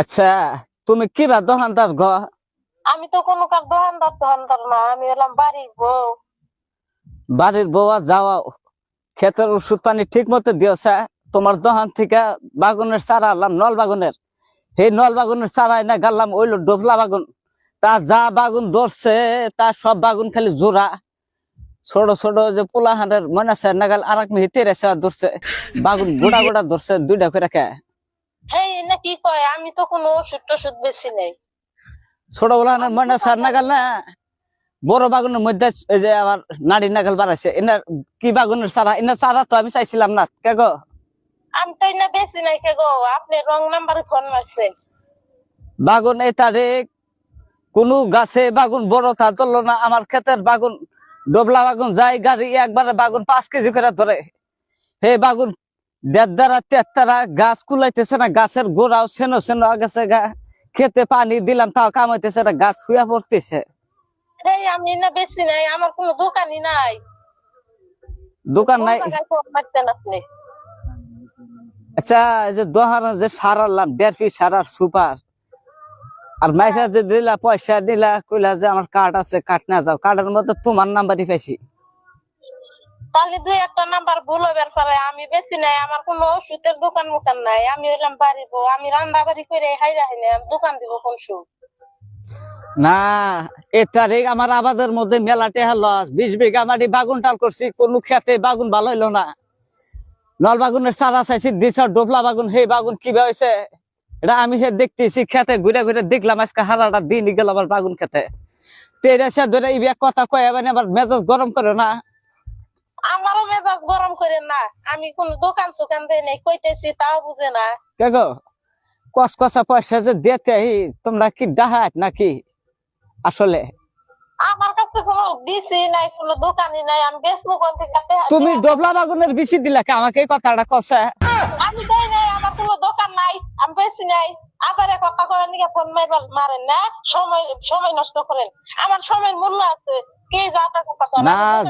আচ্ছা তুমি কিবা দোকানদার গ? আমি তো কোনো কার দোকানদার দোকানদার না আমি হলাম বাড়ির বউ। বাড়ির বউয়া যাওয়া ক্ষেতের ওষুধ পানি ঠিক মতো দিয়েছে। তোমার দোকান থেকে বাগুনের চারা আনলাম নল বাগুনের। সেই নল বাগুনের চারা এনে গাললাম ওইলো ডোবলা বাগুন। তা যা বাগুন ধরছে তা সব বাগুন খালি জোড়া। ছোট ছোট যে পোলাহানের মনে আছে নাগাল আর এক মিহি তেরেছে ধরছে। বাগুন গোড়া গোড়া ধরছে দুইটা করে কে। হেই না কি কয়? আমি তো কোনো ওষুধ টষুধ বেশি নেই। ছোট পোলাহানের মনে আছে নাগাল না? বড় বাগুনের মধ্যে এই যে আবার নাড়ি নাগাল বাড়াইছে। এনার কি বাগুনের চারা? এনার চারা তো আমি চাইছিলাম না কে গো? আমি তাই না বেশি নাই কে গো? আপনি রং নাম্বারে ফোন মারছেন। বাগুন এই তারিখ কোনো গাছে বাগুন বড় তা ধরলো না। আমার ক্ষেতের বাগুন ডবলা বাগুন যাই গাড়ি একবারে বাগুন পাঁচ কেজি করে ধরে। হে বাগুন দেড় দ্বারা তেত্তারা গাছ কুলাইতেছে না গাছের গোড়াও সেনো সেনো গেছে গা। খেতে পানি দিলাম তাও কামাইতেছে না গাছ শুয়া পড়তেছে। আমি না বেশি নাই আমার কোনো দোকানই নাই। দোকান নাই? আচ্ছা যে দোহার যে সার আনলাম দেড় ফিট সার আর সুপার। আর মাইফা যে দিলা পয়সা দিলা কইলা যে আমার কার্ড আছে কার্ড না যাও কার্ডের মধ্যে তোমার নাম্বারই পাইছি। তাহলে দুই একটা নাম্বার ভুল হবার পরে আমি বেশি নাই, আমার কোনো ওষুধের দোকান মোকান নাই। আমি হইলাম বউ, আমি রান্না বাড়ি করে হাই রাখি না দোকান দিব কোন না, এ তারিখ আমার আবাদের মধ্যে মেলা টেহা লস। বিশ বিঘা মাটি বাগুন টাল করছি, কোনো খেতে বাগুন ভালো হইল না। নল বাগুনের চারা চাইছি, দিছর ডোবলা বাগুন, সেই বাগুন কি হয়েছে এটা আমি সে দেখতেছি, খেতে ঘুরে ঘুরে দেখলাম, আজকে হারাটা দিন গেল আবার বাগুন খেতে। তেরে সে ধরে ইবিয়া কথা কয়ে আবার মেজাজ গরম করে না। আমারও মেজাজ গরম করে না। আমি কোন দোকান সুকান দেই নাই কইতেছি তাও বুঝে না। কে গো? কস কষা পয়সা যে দিতে তোমরা কি ডাহাত নাকি? আসলে। আমার কাছে কোনো দিছি নাই কোনো দোকানই নাই আমি বেচবো কোন থেকে? তুমি দিয়া- ডোবলা বাগুনের দিলা কে? আমাকে এই কথাটা কষা আমি দেই নাই আমার কোনো দোকান নাই আমি নাই। আবার কথা নিকে ফোন মারেন না? সময় সময় নষ্ট করেন। আমার সময় মূল্য আছে। কে যাতা কথা? না,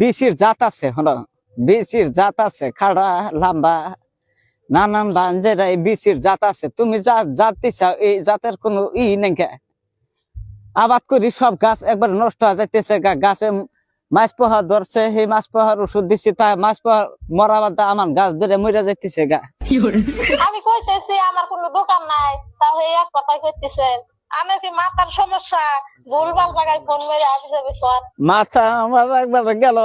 দোকান জাত- আছে হন বিচির জাত আছে খাড়া লাম্বা নানান বাঞ্জেরা এই বিচির জাত আছে। তুমি যা জাত দিছাও এই জাতের কোনো ই নেই আবাদ করি সব গাছ একবার নষ্ট হয়ে যাইতেছে গা গাছে মাছ পোহা ধরছে সেই মাছ পোহার ওষুধ দিছি তা মাছ পোহার মরা বাদ আমার গাছ ধরে মরে যাইতেছে গা। আমি কইতেছি আমার কোনো দোকান নাই তাহলে এক কথাই কইতেছেন। আমি কি মাথার সমস্যা? ভুলভাল জায়গায় ফোন মেরে আবি যাবে ফোন মাথা আমার একবার গেল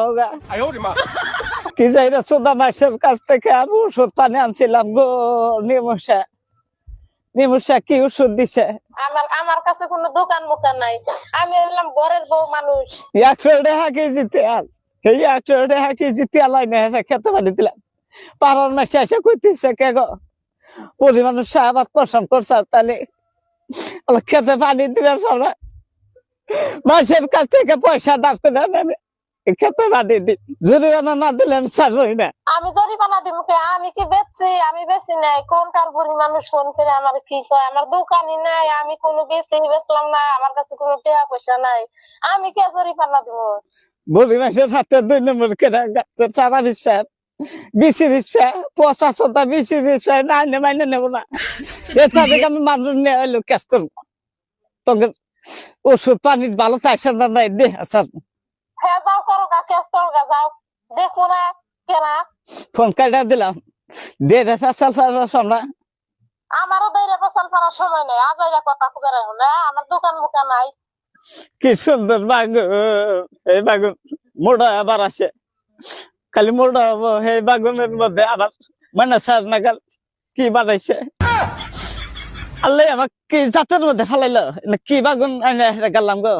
কি যাই সোদা মাসের কাছ থেকে আমি ওষুধ পানি আনছিলাম গো নিমসা নিমসা কি ওষুধ দিছে? আমার আমার কাছে কোনো দোকান মোকান নাই। আমি হলাম ঘরের বউ মানুষ। একশো টাকা কেজি তেল। এই একশো টাকা কেজি তেল আইনে এসে খেতে পারি দিলাম। পাড়ার মাসে এসে কইতেছে কে গো? পরিমাণ সাহাবাদ পছন্দ করছে তাহলে খেতে পানি দিবে সবাই মাসের কাছ থেকে পয়সা দাস করে নেবে খেতে পানি দি। জরিমানা না দিলে আমি ছাড়বই না। আমি জরিমানা দিব কে? আমি কি বেচছি আমি বেশি নাই। কোনটার বুড়ি মানুষ ফোন করে আমার কি কয়? আমার দোকানই নাই। আমি কোনো বেশি বেচলাম না। আমার কাছে কোনো টাকা পয়সা নাই। আমি কে জরিমানা দিব? বুড়ি মাসের হাতে দুই নম্বর করে গাছে চারা বিশ ফ্যান বিশি বিশ সতা বিশি বিশ না আইনে মাইনে নেব না। এটা থেকে আমি মানুষ এলো ক্যাশ করব। তোকে ওষুধ পানি ভালো থাকছে না নাই দে আচ্ছা। হ্যাঁ না ফোন কাটা দিলাম। দে রে ফেসাল ফেসাল না। আমারও দৈরে ফসল করার সময় নেই। আজ কথা খুঁজে রাখো আমার দোকান মুখা নাই। কি সুন্দর বাগুন এই বাগুন মোড়া আবার আসে। খালি মোড়া হব মধ্যে আবার মানে সার নাগাল কি বানাইছে? আল্লাহ আমাকে কি জাতের মধ্যে ফালাইলো? কি বাগুন গেলাম গো